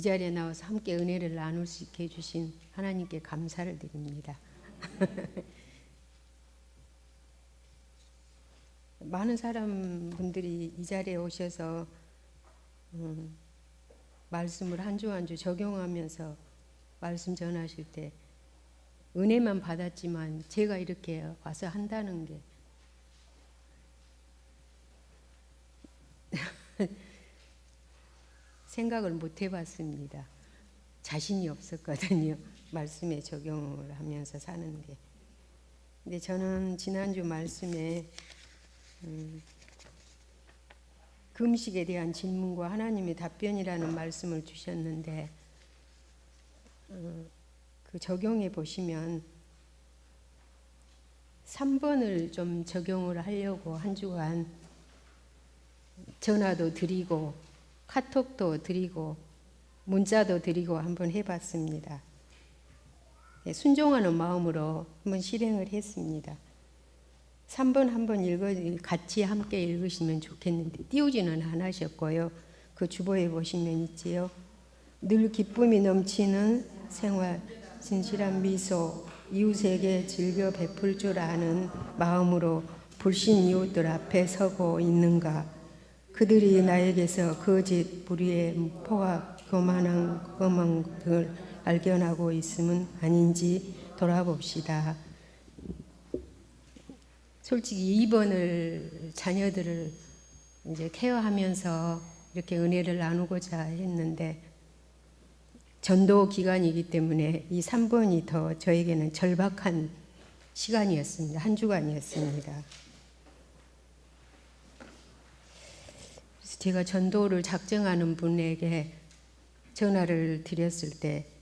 이 자리에 나와서 함께 은혜를 나눌 수 있게 해주신 하나님께 감사를 드립니다. 많은 사람 분들이 이 자리에 오셔서 음, 말씀을 한 주 한 주 적용하면서 말씀 전하실 때 은혜만 받았지만 제가 이렇게 와서 한다는 게 생각을 못 해봤습니다. 자신이 없었거든요. 말씀에 적용을 하면서 사는 게. 근데 저는 지난주 말씀에 음, 금식에 대한 질문과 하나님의 답변이라는 말씀을 주셨는데 어, 그 적용해 보시면 3번을 좀 적용을 하려고 한 주간 전화도 드리고 카톡도 드리고 문자도 드리고 한번 해봤습니다. 네, 순종하는 마음으로 한번 실행을 했습니다. 3번 한번 읽어 같이 함께 읽으시면 좋겠는데 띄우지는 않으셨고요. 그 주보에 보시면 있지요. 늘 기쁨이 넘치는 생활, 진실한 미소, 이웃에게 즐겨 베풀 줄 아는 마음으로 불신 이웃들 앞에 서고 있는가? 그들이 나에게서 거짓 불의의 포악 교만한 거망을 발견하고 있음은 아닌지 돌아봅시다. 솔직히 2번을 자녀들을 이제 케어하면서 이렇게 은혜를 나누고자 했는데 전도 기간이기 때문에 이 3번이 더 저에게는 절박한 시간이었습니다. 한 주간이었습니다. 그래서 제가 전도를 작정하는 분에게 전화를 드렸을 때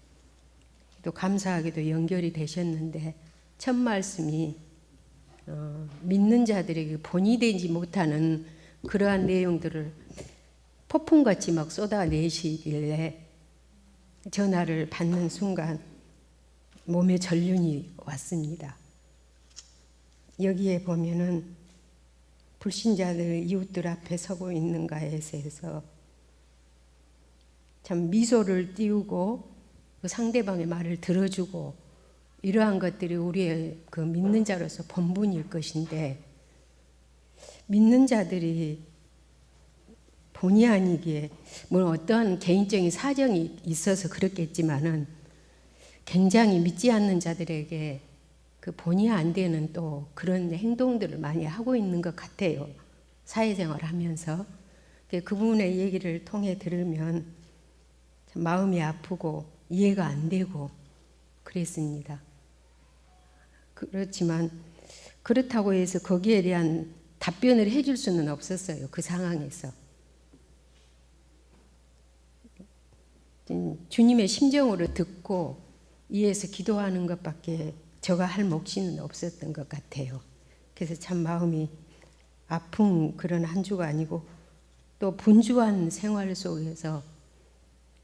또 감사하게도 연결이 되셨는데 첫 말씀이 어, 믿는 자들에게 본이 되지 못하는 그러한 내용들을 폭풍같이 막 쏟아내시길래 전화를 받는 순간 몸에 전륜이 왔습니다. 여기에 보면은 불신자들 이웃들 앞에 서고 있는가에서 참 미소를 띄우고 그 상대방의 말을 들어주고 이러한 것들이 우리의 그 믿는 자로서 본분일 것인데 믿는 자들이 본의 아니기에 뭐 어떤 개인적인 사정이 있어서 그렇겠지만은 굉장히 믿지 않는 자들에게 그 본의 안 되는 또 그런 행동들을 많이 하고 있는 것 같아요. 사회생활 하면서. 그분의 얘기를 통해 들으면 마음이 아프고 이해가 안 되고 그랬습니다. 그렇지만 그렇다고 해서 거기에 대한 답변을 해줄 수는 없었어요. 그 상황에서. 음, 주님의 심정으로 듣고 이해해서 기도하는 것밖에 저가 할 몫이는 없었던 것 같아요. 그래서 참 마음이 아픈 그런 한 주가 아니고 또 분주한 생활 속에서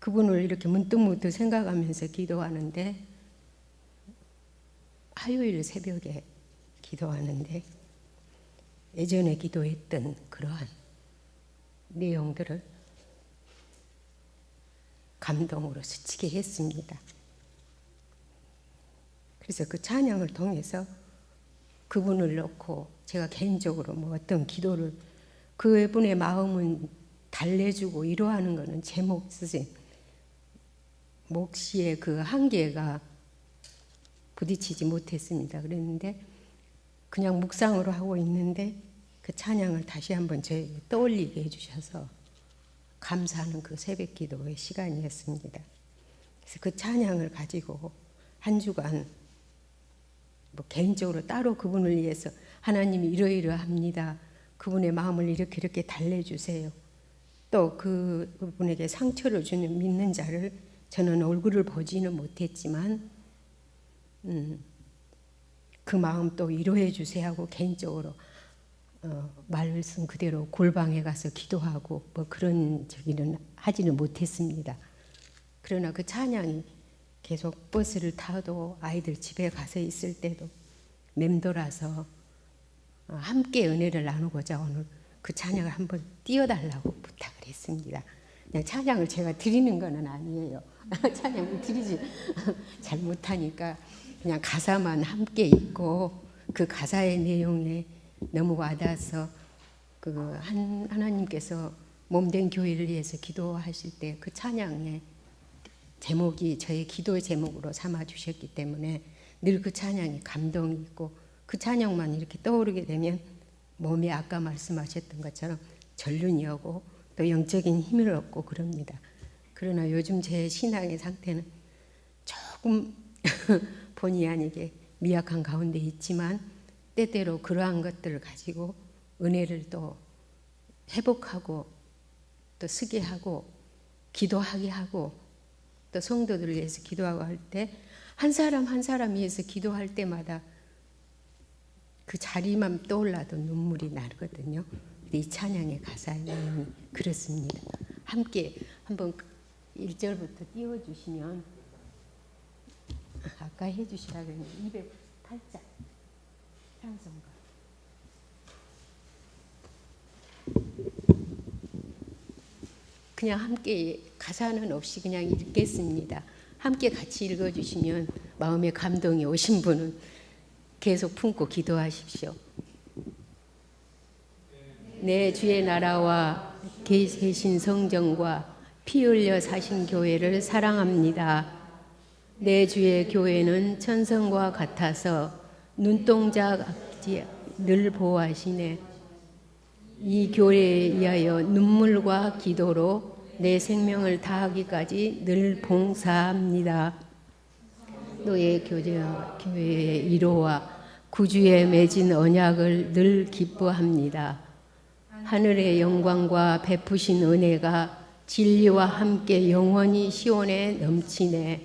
그분을 이렇게 문득문득 생각하면서 기도하는데 화요일 새벽에 기도하는데 예전에 기도했던 그러한 내용들을 감동으로 스치게 했습니다. 그래서 그 찬양을 통해서 그분을 놓고 제가 개인적으로 뭐 어떤 기도를 그분의 마음은 달래주고 이러하는 것은 제 몫이 몫의 그 한계가 부딪히지 못했습니다. 그랬는데 그냥 묵상으로 하고 있는데 그 찬양을 다시 한번 제 떠올리게 해주셔서 감사하는 그 새벽 기도의 시간이었습니다. 그래서 그 찬양을 가지고 한 주간 뭐 개인적으로 따로 그분을 위해서 하나님이 이러이러합니다. 그분의 마음을 이렇게 이렇게 달래주세요. 또 그분에게 상처를 주는 믿는 자를 저는 얼굴을 보지는 못했지만 음, 그 마음 또 위로해 주세요 하고 개인적으로 어, 말씀 그대로 골방에 가서 기도하고 뭐 그런 저기는 하지는 못했습니다. 그러나 그 찬양이 계속 버스를 타도 아이들 집에 가서 있을 때도 맴돌아서 어, 함께 은혜를 나누고자 오늘 그 찬양을 한번 띄워달라고 부탁을 했습니다. 그냥 찬양을 제가 드리는 거는 아니에요. 찬양을 드리지 잘 못하니까 그냥 가사만 함께 읽고 그 가사의 내용에 너무 와닿아서 그 한, 하나님께서 몸된 교회를 위해서 기도하실 때 그 찬양의 제목이 저의 기도의 제목으로 삼아 주셨기 때문에 늘 그 찬양이 감동이 있고 그 찬양만 이렇게 떠오르게 되면 몸에 아까 말씀하셨던 것처럼 전륜이 오고 또 영적인 힘을 얻고 그럽니다. 그러나 요즘 제 신앙의 상태는 조금 본의 아니게 미약한 가운데 있지만 때때로 그러한 것들을 가지고 은혜를 또 회복하고 또 쓰게 하고 기도하게 하고 또 성도들을 위해서 기도하고 할 때 한 사람 한 사람 위해서 기도할 때마다 그 자리만 떠올라도 눈물이 나거든요. 이 찬양의 내용이 그렇습니다. 함께 한번 1절부터 띄워주시면 아까 해주시라 그랬는데 208장 찬송가 그냥 함께 가사는 없이 그냥 읽겠습니다. 함께 같이 읽어주시면 마음에 감동이 오신 분은 계속 품고 기도하십시오. 내 주의 나라와 계신 성정과 피 흘려 사신 교회를 사랑합니다. 내 주의 교회는 천성과 같아서 눈동자 늘 보호하시네. 이 교회에 의하여 눈물과 기도로 내 생명을 다하기까지 늘 봉사합니다. 너의 교제와 교회의 이로와 구주에 맺은 언약을 늘 기뻐합니다. 하늘의 영광과 베푸신 은혜가 진리와 함께 영원히 시온에 넘치네.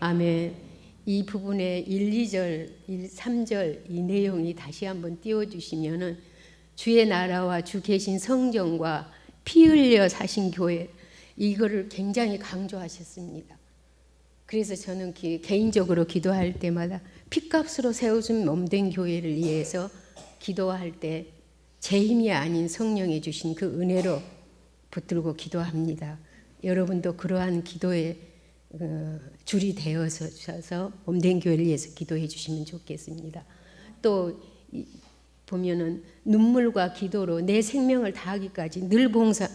아멘. 이 부분의 1, 2절, 1, 3절 이 내용이 다시 한번 띄워주시면은 주의 나라와 주 계신 성정과 피 흘려 사신 교회 이거를 굉장히 강조하셨습니다. 그래서 저는 기, 개인적으로 기도할 때마다 피값으로 세워준 몸된 교회를 위해서 기도할 때 제 힘이 아닌 성령이 주신 그 은혜로 붙들고 기도합니다. 여러분도 그러한 기도에 어, 줄이 되어서 몸된 교회를 위해서 기도해 주시면 좋겠습니다. 또 이, 보면은 눈물과 기도로 내 생명을 다하기까지 늘 봉사.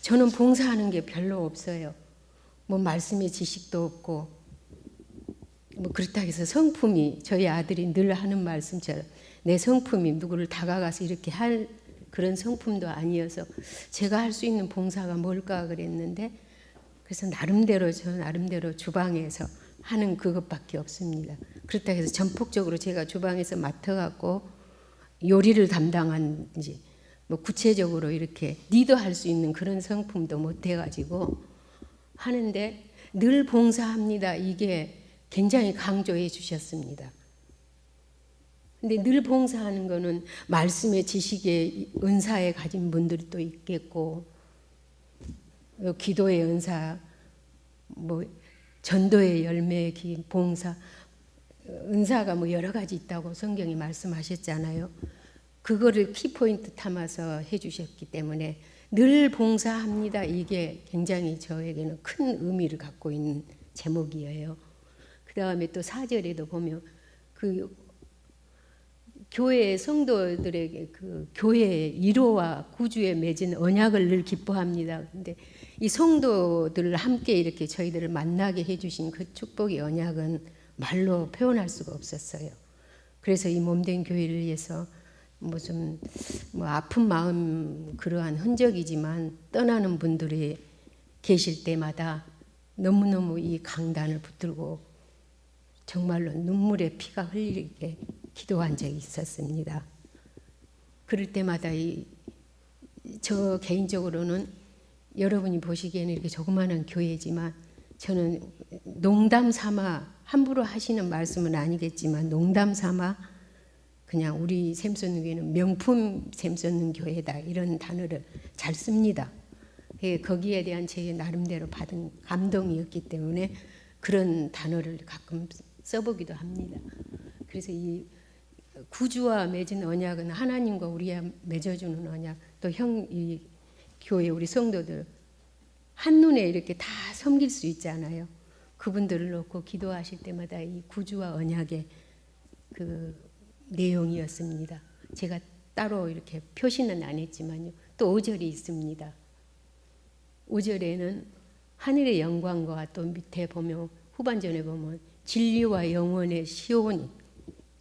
저는 봉사하는 게 별로 없어요. 뭐 말씀의 지식도 없고 뭐 그렇다 해서 성품이 저희 아들이 늘 하는 말씀처럼 내 성품이 누구를 다가가서 이렇게 할 그런 성품도 아니어서 제가 할 수 있는 봉사가 뭘까 그랬는데 그래서 나름대로 저 나름대로 주방에서 하는 그것밖에 없습니다. 그렇다 해서 전폭적으로 제가 주방에서 맡아갖고 요리를 담당한지 뭐 구체적으로 이렇게 리더할 수 있는 그런 성품도 못 해가지고 하는데 늘 봉사합니다. 이게 굉장히 강조해 주셨습니다. 근데 늘 봉사하는 거는 말씀의 지식의 은사에 가진 분들이 또 있겠고 기도의 은사 뭐 전도의 열매 기 봉사 은사가 뭐 여러 가지 있다고 성경이 말씀하셨잖아요. 그거를 키포인트 삼아서 해주셨기 때문에 늘 봉사합니다. 이게 굉장히 저에게는 큰 의미를 갖고 있는 제목이에요. 그 다음에 또 사절에도 보면 그 교회 성도들에게 그 교회의 이로와 구주에 맺은 언약을 늘 기뻐합니다. 근데 이 성도들을 함께 이렇게 저희들을 만나게 해주신 그 축복의 언약은 말로 표현할 수가 없었어요. 그래서 이 몸된 교회를 위해서 뭐좀뭐 아픈 마음 그러한 흔적이지만 떠나는 분들이 계실 때마다 너무너무 이 강단을 붙들고 정말로 눈물의 피가 흘리게 기도한 적이 있었습니다. 그럴 때마다 이, 저 개인적으로는 여러분이 보시기에는 이렇게 조그마한 교회지만 저는 농담 삼아 함부로 하시는 말씀은 아니겠지만 농담 삼아 그냥 우리 샘솟는 교회는 명품 샘솟는 교회다 이런 단어를 잘 씁니다. 예, 거기에 대한 제 나름대로 받은 감동이었기 때문에 그런 단어를 가끔 써보기도 합니다. 그래서 이 구주와 맺은 언약은 하나님과 우리가 맺어주는 언약, 또 형 이 교회 우리 성도들 한눈에 이렇게 다 섬길 수 있잖아요. 그분들을 놓고 기도하실 때마다 이 구주와 언약의 그 내용이었습니다. 제가 따로 이렇게 표시는 안 했지만요. 또 5절이 있습니다. 5절에는 하늘의 영광과 또 밑에 보면 후반전에 보면 진리와 영원의 시온이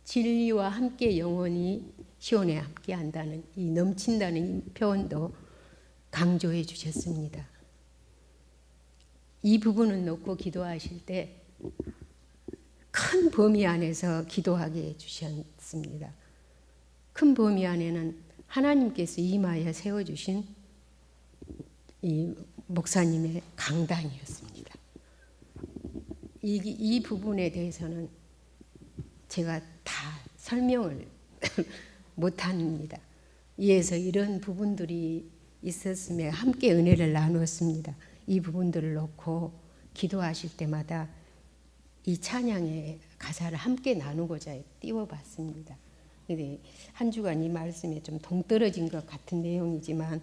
진리와 함께 영원히 시온에 함께 한다는 이 넘친다는 이 표현도 강조해 주셨습니다. 이 부분을 놓고 기도하실 때 큰 범위 안에서 기도하게 해 주셨습니다. 큰 범위 안에는 하나님께서 임하여 세워 주신 이 목사님의 강단이었습니다. 이, 이 부분에 대해서는 제가 다 설명을 못합니다. 이에서 이런 부분들이 있었음에 함께 은혜를 나누었습니다. 이 부분들을 놓고 기도하실 때마다 이 찬양의 가사를 함께 나누고자 띄워봤습니다. 근데 한 주간 이 말씀에 좀 동떨어진 것 같은 내용이지만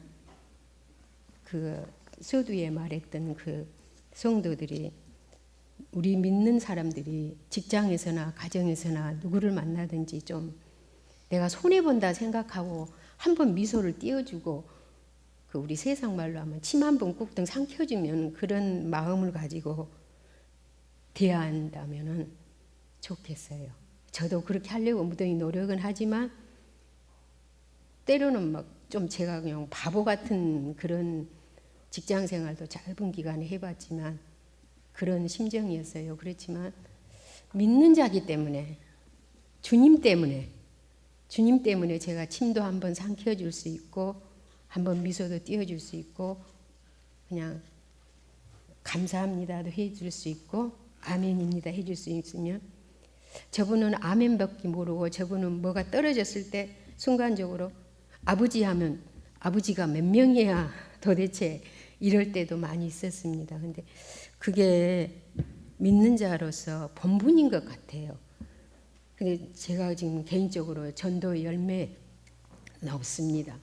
그 서두에 말했던 그 성도들이 우리 믿는 사람들이 직장에서나 가정에서나 누구를 만나든지 좀 내가 손해 본다 생각하고 한번 미소를 띄워주고 그 우리 세상 말로 하면 침 한 번 꾹등 삼켜주면 그런 마음을 가지고 대한다면은 좋겠어요. 저도 그렇게 하려고 무던히 노력은 하지만 때로는 막 좀 제가 그냥 바보 같은 그런 직장 생활도 짧은 기간에 해봤지만 그런 심정이었어요. 그렇지만 믿는 자기 때문에 주님 때문에 주님 때문에 제가 침도 한번 삼켜줄 수 있고 한번 미소도 띄워줄 수 있고 그냥 감사합니다도 해줄 수 있고 아멘입니다 해줄 수 있으면 저분은 아멘밖에 모르고 저분은 뭐가 떨어졌을 때 순간적으로 아버지 하면 아버지가 몇 명이야 도대체 이럴 때도 많이 있었습니다. 근데 그게 믿는 자로서 본분인 것 같아요. 근데 제가 지금 개인적으로 전도 열매 없습니다.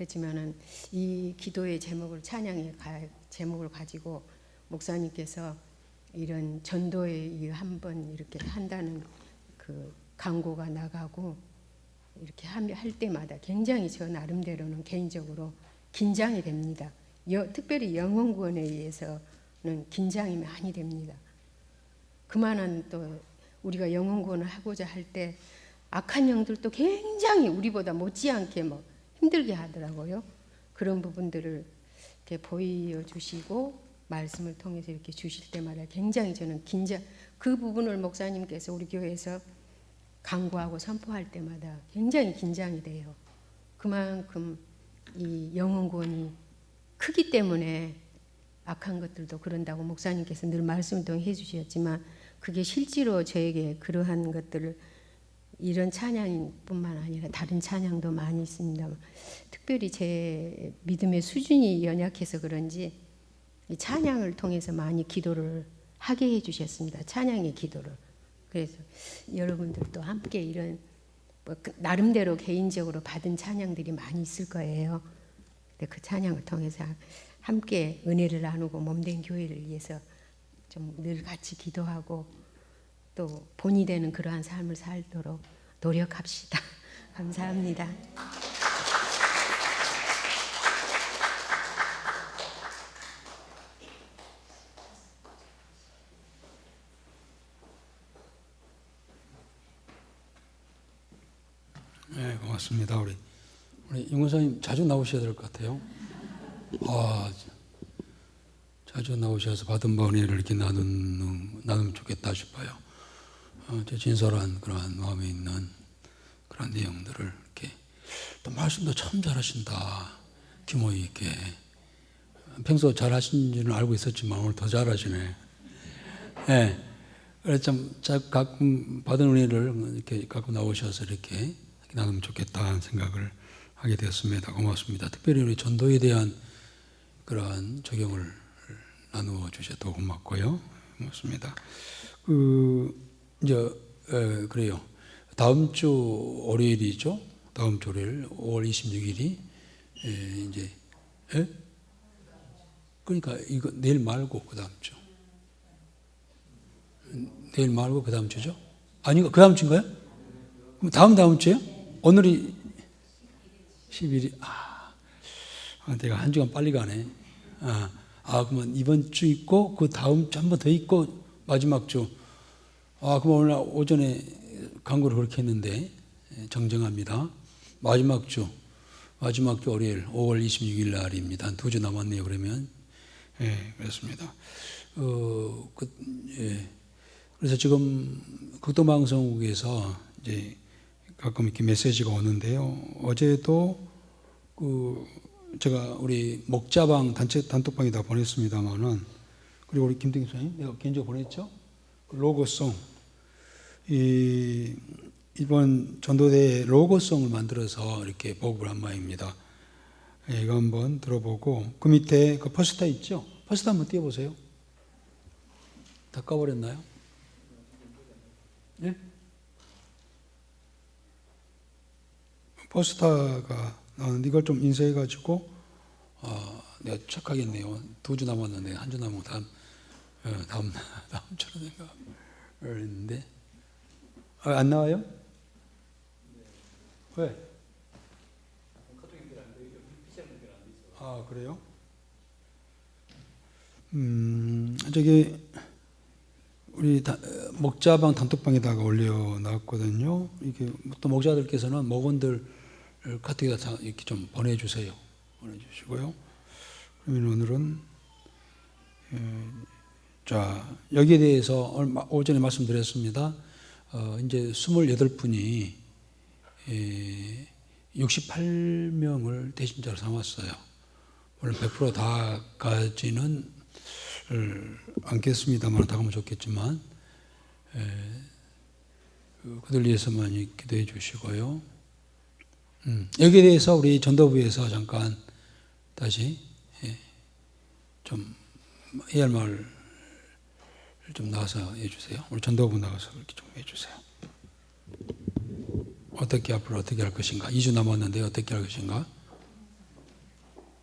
그렇지만은 이 기도의 제목을 찬양의 제목을 가지고 목사님께서 이런 전도에 한 번 이렇게 한다는 그 광고가 나가고 이렇게 할 때마다 굉장히 저 나름대로는 개인적으로 긴장이 됩니다. 여, 특별히 영혼구원에 의해서는 긴장이 많이 됩니다. 그만한 또 우리가 영혼구원을 하고자 할 때 악한 영들도 굉장히 우리보다 못지않게 뭐 힘들게 하더라고요. 그런 부분들을 이렇게 보여주시고 말씀을 통해서 이렇게 주실 때마다 굉장히 저는 긴장 그 부분을 목사님께서 우리 교회에서 강구하고 선포할 때마다 굉장히 긴장이 돼요. 그만큼 이 영혼권이 크기 때문에 악한 것들도 그런다고 목사님께서 늘 말씀을 통해 주셨지만 그게 실제로 저에게 그러한 것들을 이런 찬양뿐만 아니라 다른 찬양도 많이 있습니다. 특별히 제 믿음의 수준이 연약해서 그런지 이 찬양을 통해서 많이 기도를 하게 해주셨습니다. 찬양의 기도를. 그래서 여러분들도 함께 이런 뭐 나름대로 개인적으로 받은 찬양들이 많이 있을 거예요. 근데 그 찬양을 통해서 함께 은혜를 나누고 몸된 교회를 위해서 좀 늘 같이 기도하고 또 본이 되는 그러한 삶을 살도록 노력합시다. 감사합니다. 네, 고맙습니다. 우리 우리 윤권사님 자주 나오셔야 될 것 같아요. 아, 자주 나오셔서 받은 번뇌를 이렇게 나누는 나누면 좋겠다 싶어요. 어, 저 진솔한 그러한 마음에 있는 그런 내용들을 이렇게 또 말씀도 참 잘하신다. 규모 있게 평소 잘하신지는 알고 있었지만 오늘 더 잘하시네. 예. 네. 그래서 좀 가끔 받은 은혜를 이렇게 갖고 나오셔서 이렇게 나누면 좋겠다 하는 생각을 하게 되었습니다. 고맙습니다. 특별히 우리 전도에 대한 그러한 적용을 나누어 주셔도 고맙고요. 고맙습니다. 그 이제 에, 그래요. 다음 주 월요일이죠. 다음 주 월요일 5월 26일이 에, 이제 에? 그러니까 이거 내일 말고 그 다음 주. 내일 말고 그 다음 주죠? 아니 그 다음 주인가요? 그럼 다음 다음 주요? 오늘이 11일. 아, 아, 내가 한 주간 빨리 가네. 아, 아 그러면 이번 주 있고 그 다음 주 한 번 더 있고 마지막 주. 아 그럼 오늘 오전에 광고를 그렇게 했는데 예, 정정합니다. 마지막 주 마지막 주 월요일 5월 26일 날입니다. 한 두 주 남았네요. 그러면 예 그렇습니다. 어, 그, 예. 그래서 지금 극동방송국에서 이제 가끔 이렇게 메시지가 오는데요. 어제도 그 제가 우리 목자방 단체 단톡방에다 보냈습니다만은 그리고 우리 김동희 선생님 내가 개인적으로 보냈죠. 그 로고송 이 이번 전도대 로고송을 만들어서 이렇게 보급을 한 바입니다. 예, 이거 한번 들어보고 그 밑에 그 포스터 있죠? 포스터 한번 띄워보세요. 다 까버렸나요? 예? 포스터가 나오는데 이걸 좀 인쇄해가지고 어, 내가 착하겠네요. 두 주 남았는데 한 주 남고 다음 어, 다음 다음 주로 내가 했는데 아, 안 나와요? 왜? 아 그래요? 음 저기 우리 다, 목자방 단톡방에다가 올려 놨거든요. 이게 또 목자들께서는 목원들 카톡에다 다 이렇게 좀 보내주세요. 보내주시고요. 그러면 오늘은 에, 자 여기에 대해서 오전에 말씀드렸습니다. 어, 이제 28분이 68명을 대신자로 삼았어요. 물론 100% 다까지는 않겠습니다만 다 가면 좋겠지만 에, 그, 그들 위해서 많이 기도해 주시고요. 음, 여기에 대해서 우리 전도부에서 잠깐 다시 예, 좀 해야 할 말을 좀 나와서 해주세요. 우리 전도부 나와서 그렇게 좀 해주세요. 어떻게 앞으로 어떻게 할 것인가? 2주 남았는데 어떻게 할 것인가?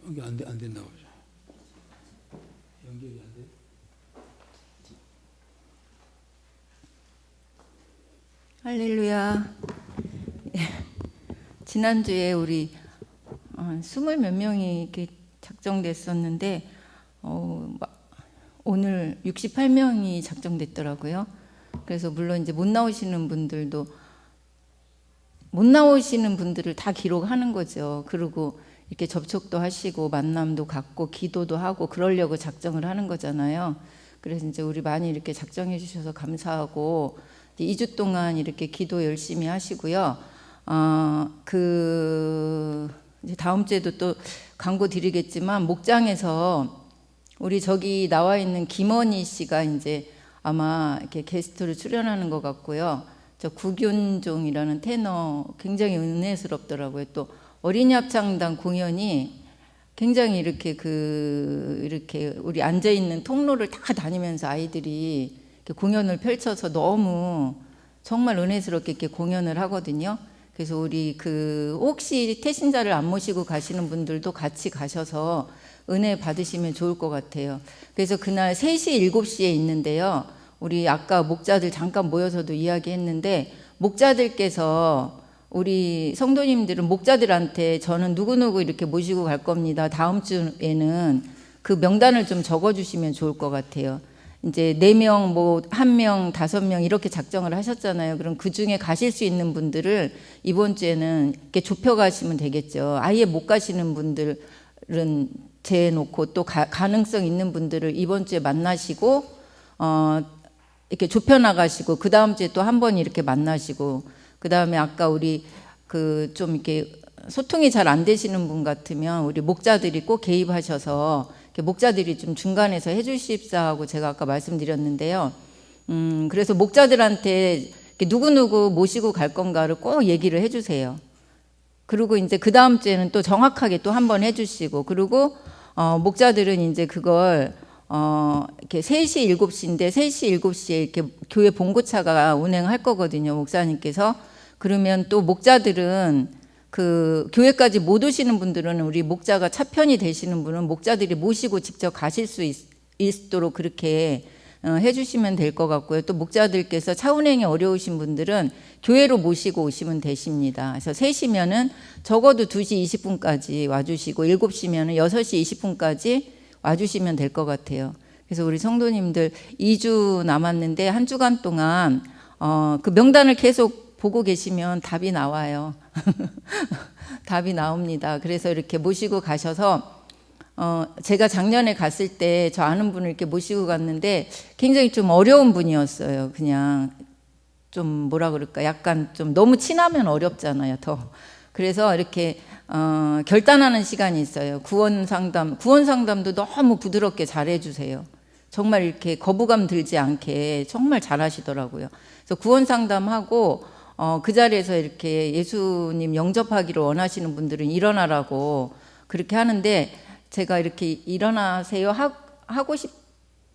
여기 안, 돼, 안 된다고 그러죠. 연결이 안 돼. 할렐루야. 예. 지난주에 우리 어, 스물 몇 명이 이렇게 작정됐었는데 어, 마- 오늘 68명이 작정됐더라고요. 그래서 물론 이제 못 나오시는 분들도 못 나오시는 분들을 다 기록하는 거죠. 그리고 이렇게 접촉도 하시고 만남도 갖고 기도도 하고 그러려고 작정을 하는 거잖아요. 그래서 이제 우리 많이 이렇게 작정해 주셔서 감사하고 이제 2주 동안 이렇게 기도 열심히 하시고요. 어, 그 다음 주에도 또 광고 드리겠지만 목장에서 우리 저기 나와 있는 김원희 씨가 이제 아마 이렇게 게스트로 출연하는 것 같고요. 저 구균종이라는 테너 굉장히 은혜스럽더라고요. 또 어린이 합창단 공연이 굉장히 이렇게 그 이렇게 우리 앉아 있는 통로를 다 다니면서 아이들이 공연을 펼쳐서 너무 정말 은혜스럽게 이렇게 공연을 하거든요. 그래서 우리 그 혹시 태신자를 안 모시고 가시는 분들도 같이 가셔서 은혜 받으시면 좋을 것 같아요. 그래서 그날 3시, 7시에 있는데요. 우리 아까 목자들 잠깐 모여서도 이야기했는데 목자들께서 우리 성도님들은 목자들한테 저는 누구누구 이렇게 모시고 갈 겁니다. 다음 주에는 그 명단을 좀 적어 주시면 좋을 것 같아요. 이제 네 명, 뭐한 명, 다섯 명 이렇게 작정을 하셨잖아요. 그럼 그 중에 가실 수 있는 분들을 이번 주에는 이렇게 좁혀 가시면 되겠죠. 아예 못 가시는 분들은 재놓고 또 가, 가능성 있는 분들을 이번 주에 만나시고 어 이렇게 좁혀 나가시고 그 다음 주에 또 한 번 이렇게 만나시고 그 다음에 아까 우리 그 좀 이렇게 소통이 잘 안 되시는 분 같으면 우리 목자들이 꼭 개입하셔서 목자들이 좀 중간에서 해주십사 하고 제가 아까 말씀드렸는데요. 음 그래서 목자들한테 누구 누구 모시고 갈 건가를 꼭 얘기를 해주세요. 그리고 이제 그 다음 주에는 또 정확하게 또 한 번 해주시고 그리고 어, 목자들은 이제 그걸 어, 이렇게 3시, 7시인데 3시, 7시에 이렇게 교회 봉고차가 운행할 거거든요. 목사님께서. 그러면 또 목자들은 그 교회까지 못 오시는 분들은 우리 목자가 차편이 되시는 분은 목자들이 모시고 직접 가실 수 있, 있도록 그렇게 어, 해주시면 될 것 같고요. 또 목자들께서 차 운행이 어려우신 분들은 교회로 모시고 오시면 되십니다. 그래서 3시면은 적어도 2시 20분까지 와주시고 7시면은 6시 20분까지 와주시면 될 것 같아요. 그래서 우리 성도님들 2주 남았는데 한 주간 동안 어, 그 명단을 계속 보고 계시면 답이 나와요. 답이 나옵니다. 그래서 이렇게 모시고 가셔서 어, 제가 작년에 갔을 때 저 아는 분을 이렇게 모시고 갔는데 굉장히 좀 어려운 분이었어요. 그냥 좀 뭐라 그럴까 약간 좀 너무 친하면 어렵잖아요. 더 그래서 이렇게 어, 결단하는 시간이 있어요. 구원 상담 구원 상담도 너무 부드럽게 잘해주세요. 정말 이렇게 거부감 들지 않게 정말 잘하시더라고요. 그래서 구원 상담하고 어, 그 자리에서 이렇게 예수님 영접하기를 원하시는 분들은 일어나라고 그렇게 하는데 제가 이렇게 일어나세요 하, 하고 싶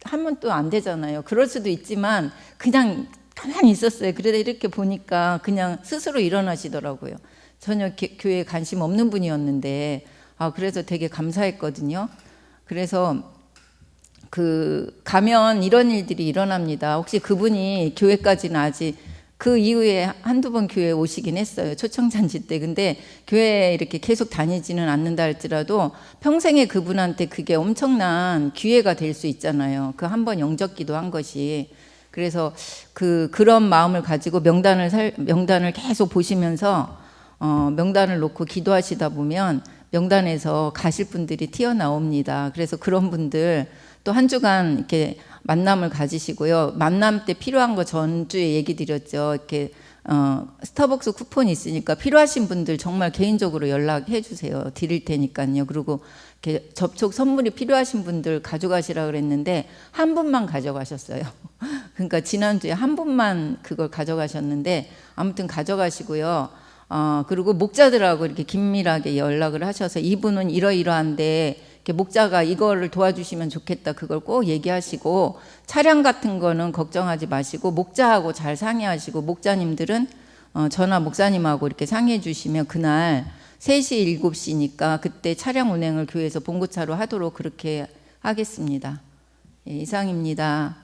하면 또 안 되잖아요. 그럴 수도 있지만 그냥 가만히 있었어요. 그러다 이렇게 보니까 그냥 스스로 일어나시더라고요. 전혀 교- 교회에 관심 없는 분이었는데 아 그래서 되게 감사했거든요. 그래서 그 가면 이런 일들이 일어납니다. 혹시 그분이 교회까지는 아직 그 이후에 한두 번 교회 오시긴 했어요. 초청잔치 때. 근데 교회에 이렇게 계속 다니지는 않는다 할지라도 평생에 그분한테 그게 엄청난 기회가 될 수 있잖아요. 그 한 번 영접기도 한 것이. 그래서 그 그런 마음을 가지고 명단을 살, 명단을 계속 보시면서 어, 명단을 놓고 기도하시다 보면 명단에서 가실 분들이 튀어나옵니다. 그래서 그런 분들 또 한 주간 이렇게 만남을 가지시고요. 만남 때 필요한 거 전주에 얘기 드렸죠. 이렇게 어, 스타벅스 쿠폰이 있으니까 필요하신 분들 정말 개인적으로 연락해 주세요. 드릴 테니까요. 그리고 이렇게 접촉 선물이 필요하신 분들 가져가시라 그랬는데 한 분만 가져가셨어요. 그러니까 지난주에 한 분만 그걸 가져가셨는데 아무튼 가져가시고요. 어, 그리고 목자들하고 이렇게 긴밀하게 연락을 하셔서 이분은 이러이러한데 목자가 이거를 도와주시면 좋겠다. 그걸 꼭 얘기하시고 차량 같은 거는 걱정하지 마시고 목자하고 잘 상의하시고 목자님들은 어, 전화 목사님하고 이렇게 상의해 주시면 그날 3시, 7시니까 그때 차량 운행을 교회에서 봉고차로 하도록 그렇게 하겠습니다. 예, 이상입니다.